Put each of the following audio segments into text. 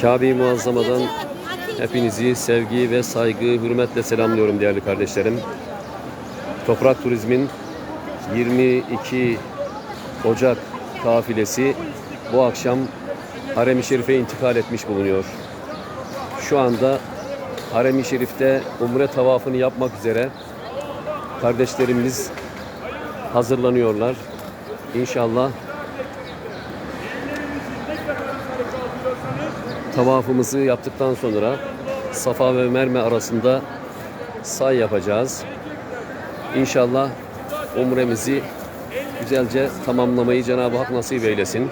Kabe-i Muazzama'dan hepinizi sevgi ve saygı, hürmetle selamlıyorum değerli kardeşlerim. Toprak Turizm'in 22 Ocak kafilesi bu akşam Harem-i Şerif'e intikal etmiş bulunuyor. Şu anda Harem-i Şerif'te umre tavafını yapmak üzere kardeşlerimiz hazırlanıyorlar. İnşallah tavafımızı yaptıktan sonra Safa ve Merve arasında say yapacağız. İnşallah umremizi güzelce tamamlamayı Cenab-ı Hak nasip eylesin.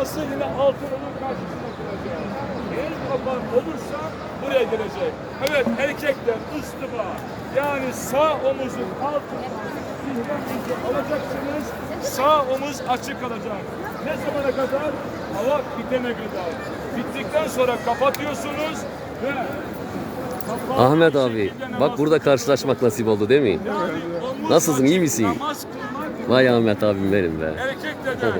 Namazı yine altınının karşısında kılacak. El kapan olursa buraya gelecek. Evet erkekler ıstıma yani sağ omuzun altını alacaksınız. Sağ omuz açık kalacak. Ne zamana kadar? Hava bitene kadar. Bittikten sonra kapatıyorsunuz ve Ahmet abi bak burada karşılaşmak nasip oldu değil mi? Yani Nasılsın, iyi misin? Vay Ahmet abim benim be. erkekte de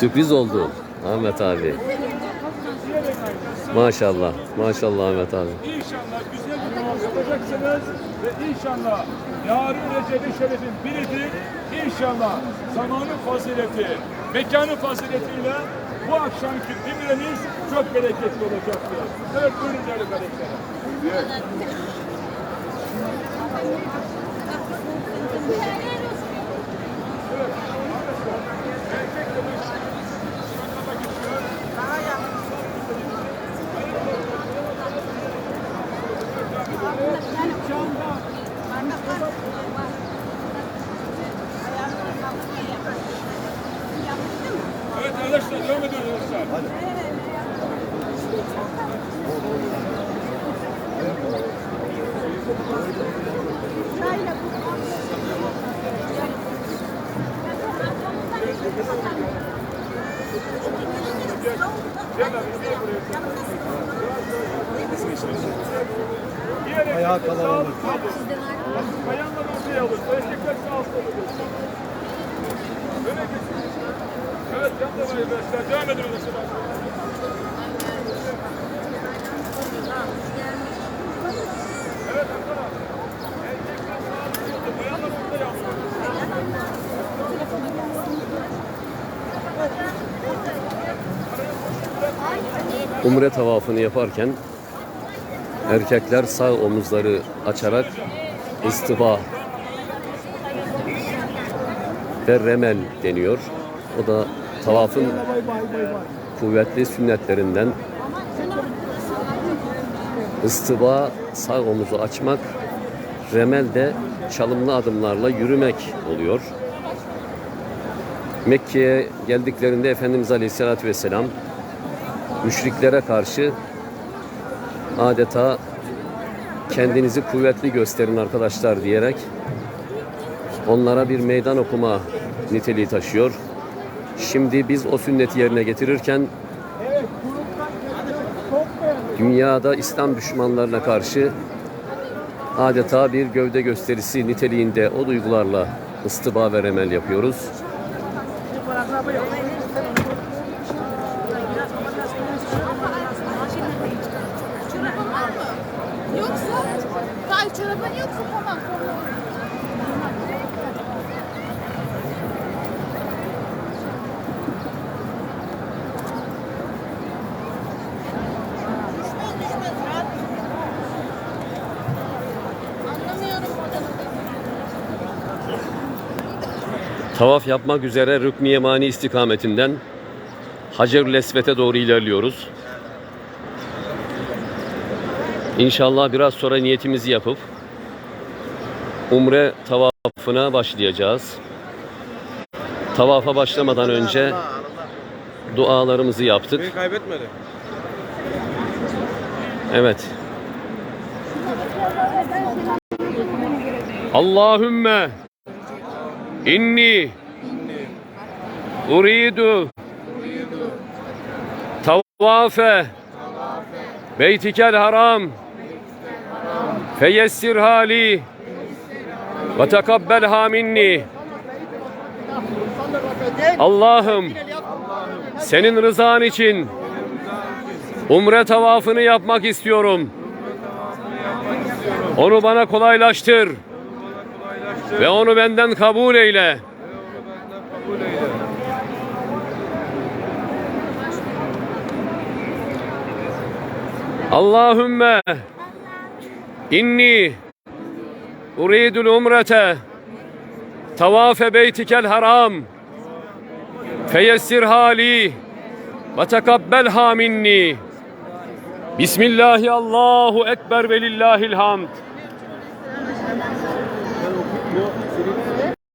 Sürpriz oldu Ahmet abi. Maşallah. Maşallah Ahmet abi. İnşallah güzel bir namaz yapacaksınız ve inşallah yarın Recep-i Şerif'in biridir. İnşallah zamanın fazileti, mekanın faziletiyle bu akşamki imreniz çok bereketli olacaktır. Evet buyurun değerli kardeşlerim. Evet arkadaşlar devam ediyoruz arkadaşlar. Gel abi gel buraya. Diğer Ayağa olur. Bayanlar ortaya alır. Erkekler sağ altta olur. Böyle geçin. Evet yan da var arkadaşlar. Devam edin arkadaşlar. Evet arkadaşlar. Erkekler sağ altta olur. Bayanlar ortaya alır. Umre tavafını yaparken erkekler sağ omuzları açarak istiva ve remel deniyor. O da tavafın kuvvetli sünnetlerinden istiva sağ omuzu açmak, remel de çalımlı adımlarla yürümek oluyor. Mekke'ye geldiklerinde Efendimiz Aleyhisselatü Vesselam müşriklere karşı adeta kendinizi kuvvetli gösterin arkadaşlar diyerek onlara bir meydan okuma niteliği taşıyor. Şimdi biz o sünneti yerine getirirken dünyada İslam düşmanlarına karşı adeta bir gövde gösterisi niteliğinde o duygularla ıstıba ve remel yapıyoruz. Tavaf yapmak üzere Rükn-i Yemani istikametinden Hacerül Esvet'e doğru ilerliyoruz. İnşallah biraz sonra niyetimizi yapıp Umre tavafına başlayacağız. Tavafa başlamadan önce dualarımızı yaptık. Beni kaybetmedi. Evet. Allahümme inni. Uridu. Tavafe. Beytikel haram. Feyessir hali. Ve tekabbelha minni Allah'ım senin rızan için umre tavafını yapmak istiyorum. Onu bana kolaylaştır ve onu benden kabul eyle. Allahümme inni uridul umrete tavafe beytikel haram feyessir hali ve tekabbelha minni. Bismillahi Allahu Ekber ve lillahil hamd